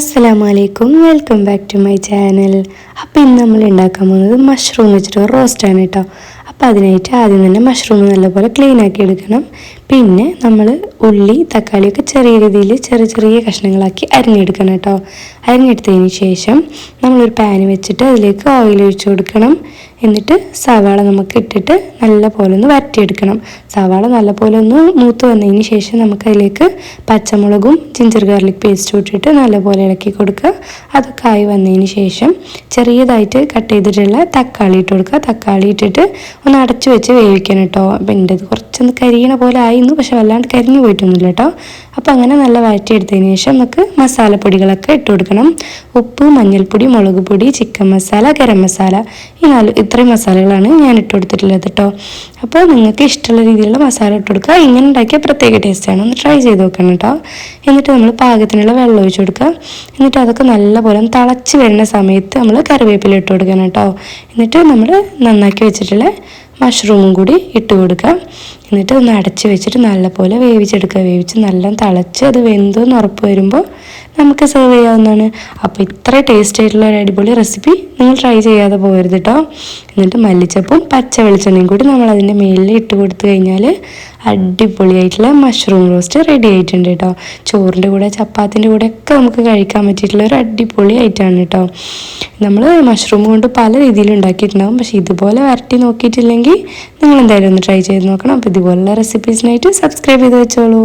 അസ്സലാമു അലൈക്കും welcome back to my channel അപ്പോൾ ഇന്ന് നമ്മൾ ഉണ്ടാക്കാൻ പോകുന്നത് മഷ്റൂം വെച്ചിട്ട് റോസ്റ്റാണ് കേട്ടോ അപ്പോൾ അതിനായിട്ട് ആദ്യം തന്നെ മഷ്റൂം നല്ലപോലെ ക്ലീൻ ആക്കി എടുക്കണം. പിന്നെ നമ്മൾ ഉള്ളി തക്കാളിയൊക്കെ ചെറിയ രീതിയിൽ ചെറിയ ചെറിയ കഷ്ണങ്ങളാക്കി അരിഞ്ഞെടുക്കണം കേട്ടോ. അരിഞ്ഞെടുത്തതിന് ശേഷം നമ്മളൊരു പാന് വെച്ചിട്ട് അതിലേക്ക് ഓയിൽ ഒഴിച്ചു കൊടുക്കണം. എന്നിട്ട് സവാള നമുക്ക് ഇട്ടിട്ട് നല്ല പോലെ ഒന്ന് വരട്ടിയെടുക്കണം. സവാള നല്ല പോലെ ഒന്ന് മൂത്ത് വന്നതിന് ശേഷം നമുക്ക് അതിലേക്ക് പച്ചമുളകും ജിഞ്ചർ ഗാർലിക് പേസ്റ്റും ഇട്ടിട്ട് നല്ല പോലെ ഇളക്കി കൊടുക്കുക. അതൊക്കെ ആയി വന്നതിന് ശേഷം ചെറിയതായിട്ട് കട്ട് ചെയ്തിട്ടുള്ള തക്കാളി ഇട്ട് കൊടുക്കുക. തക്കാളി ഇട്ടിട്ട് ഒന്ന് അടച്ചു വെച്ച് വേവിക്കണം കേട്ടോ. അപ്പം എന്റെ ഇത് കുറച്ചൊന്ന് കരിയണ പോലെ ആയിരുന്നു. പക്ഷെ വല്ലാണ്ട് കരിഞ്ഞു പോയിട്ടൊന്നുമില്ല കേട്ടോ. അപ്പോൾ അങ്ങനെ നല്ല വഴറ്റിയെടുത്തതിന് ശേഷം നമുക്ക് മസാലപ്പൊടികളൊക്കെ ഇട്ട് കൊടുക്കണം. ഉപ്പ് മഞ്ഞൾപ്പൊടി മുളക് പൊടി ചിക്കൻ മസാല ഗരം മസാല. ഈ നാല് ഇത്രയും മസാലകളാണ് ഞാൻ ഇട്ട് കൊടുത്തിട്ടുള്ളത് കേട്ടോ. അപ്പോൾ നിങ്ങൾക്ക് ഇഷ്ടമുള്ള രീതിയിലുള്ള മസാല ഇട്ട് കൊടുക്കുക. ഇങ്ങനെ ഉണ്ടാക്കിയ പ്രത്യേക ടേസ്റ്റാണ് ഒന്ന് ട്രൈ ചെയ്ത് നോക്കണം കേട്ടോ. എന്നിട്ട് നമ്മൾ പാകത്തിനുള്ള വെള്ളം ഒഴിച്ച് കൊടുക്കുക. എന്നിട്ട് അതൊക്കെ നല്ലപോലെ തിളച്ച് വരുന്ന സമയത്ത് നമ്മൾ കറിവേപ്പില ഇട്ട് കൊടുക്കണം കേട്ടോ. എന്നിട്ട് നമ്മൾ നന്നാക്കി വെച്ചിട്ടുള്ള മഷ്റൂമും കൂടി ഇട്ട് കൊടുക്കുക എന്നിട്ട് ഒന്ന് അടച്ച് വെച്ചിട്ട് നല്ലപോലെ വേവിച്ചെടുക്കുക. വേവിച്ച് നല്ല തിളച്ച് അത് വെന്തെന്ന് ഉറപ്പ് വരുമ്പോൾ നമുക്ക് സെർവ് ചെയ്യാവുന്നതാണ്. അപ്പോൾ ഇത്ര ടേസ്റ്റ് ആയിട്ടുള്ള ഒരു അടിപൊളി റെസിപ്പി നിങ്ങൾ ട്രൈ ചെയ്യാതെ പോകരുത് കേട്ടോ എന്നിട്ട് മല്ലിച്ചപ്പും പച്ച വെളിച്ചെണ്ണയും കൂടി നമ്മൾ അതിന്റെ മേലിൽ ഇട്ട് കൊടുത്തു കഴിഞ്ഞാൽ അടിപൊളിയായിട്ടുള്ള മഷ്റൂം റോസ്റ്റ് റെഡി ആയിട്ടുണ്ട് കേട്ടോ ചോറിന്റെ കൂടെ ചപ്പാത്തിന്റെ കൂടെ ഒക്കെ നമുക്ക് കഴിക്കാൻ പറ്റിയിട്ടുള്ള ഒരു അടിപൊളി ഐറ്റമാണ് കേട്ടോ നമ്മൾ മഷ്റൂം കൊണ്ട് പല രീതിയിൽ ഉണ്ടാക്കിയിട്ടുണ്ടാകും പക്ഷേ ഇതുപോലെ വരട്ടി നോക്കിയിട്ടില്ലെങ്കിൽ നിങ്ങൾ എന്തായാലും ഒന്ന് ട്രൈ ചെയ്ത് നോക്കണം. അപ്പോൾ ഇതുപോലുള്ള റെസിപ്പീസിനായിട്ട് സബ്സ്ക്രൈബ് ചെയ്ത് വെച്ചോളൂ.